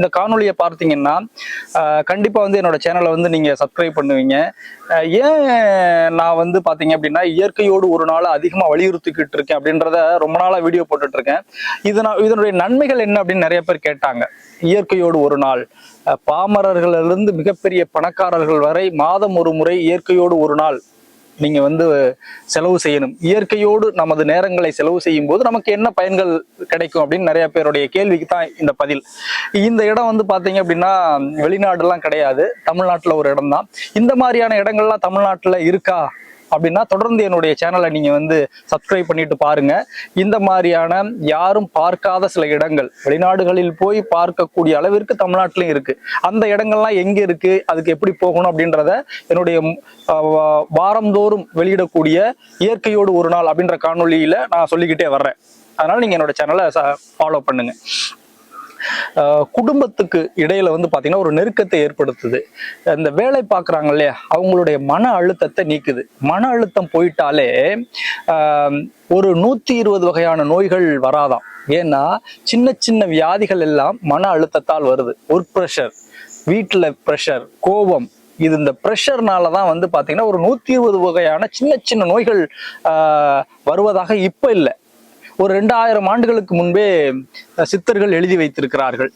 இந்த காணொலியை பார்த்தீங்கன்னா கண்டிப்பாக வந்து என்னோட சேனலை வந்து நீங்கள் சப்ஸ்கிரைப் பண்ணுவீங்க. ஏன் நான் வந்து பார்த்தீங்க அப்படின்னா இயற்கையோடு ஒரு நாள் அதிகமாக வலியுறுத்திக்கிட்டு இருக்கேன் அப்படின்றத ரொம்ப நாளாக வீடியோ போட்டுட்ருக்கேன் இதனால் இது நான் இதனுடைய நன்மைகள் என்ன அப்படின்னு நிறைய பேர் கேட்டாங்க. இயற்கையோடு ஒரு நாள். பாமரர்களிலிருந்து மிகப்பெரிய பணக்காரர்கள் வரை மாதம் ஒரு முறை இயற்கையோடு ஒரு நாள். நீங்க வந்து செலவு செய்யணும். இயற்கையோடு நமது நேரங்களை செலவு செய்யும் போது நமக்கு என்ன பயன்கள் கிடைக்கும் அப்படின்னு நிறைய பேருடைய கேள்விக்கு தான் இந்த பதில். இந்த இடம் வந்து பாத்தீங்க அப்படின்னா வெளிநாடுலாம் கிடையாது. தமிழ்நாட்டுல ஒரு இடம் தான் இந்த மாதிரியான இடங்கள்லாம் தமிழ்நாட்டுல இருக்கா? அப்படின்னா தொடர்ந்து என்னுடைய சேனலை நீங்க வந்து சப்ஸ்கிரைப் பண்ணிட்டு பாருங்க. இந்த மாதிரியான யாரும் பார்க்காத சில இடங்கள் வெளிநாடுகளில் போய் பார்க்கக்கூடிய அளவிற்கு தமிழ்நாட்டிலும் இருக்கு. அந்த இடங்கள்லாம் எங்க இருக்கு அதுக்கு எப்படி போகணும் அப்படின்றத என்னுடைய வாரந்தோறும் வெளியிடக்கூடிய இயற்கையோடு ஒரு நாள் அப்படின்ற காணொலியில நான் சொல்லிக்கிட்டே வர்றேன். அதனால நீங்க என்னோட சேனலை ஃபாலோ பண்ணுங்க. குடும்பத்துக்கு இடையில வந்து பாத்தீங்கன்னா ஒரு நெருக்கத்தை ஏற்படுத்துது. இந்த வேலை பார்க்குறாங்க இல்லையா? அவங்களுடைய மன அழுத்தத்தை நீக்குது. மன அழுத்தம் போயிட்டாலே ஆஹ் ஒரு நூத்தி இருபது வகையான நோய்கள் வராதாம். ஏன்னா சின்ன சின்ன வியாதிகள் எல்லாம் மன அழுத்தத்தால் வருது. ஒர்க் ப்ரெஷர் வீட்டில் ப்ரெஷர் கோபம் இது இந்த ப்ரெஷர்னால தான் வந்து பார்த்தீங்கன்னா ஒரு நூற்றி இருபது வகையான சின்ன சின்ன நோய்கள் ஆஹ் வருவதாக இப்போ இல்லை. ஒரு ரெண்டாயிரம் ஆண்டுகளுக்கு முன்பே சித்தர்கள் எழுதி வைத்திருக்கிறார்கள்.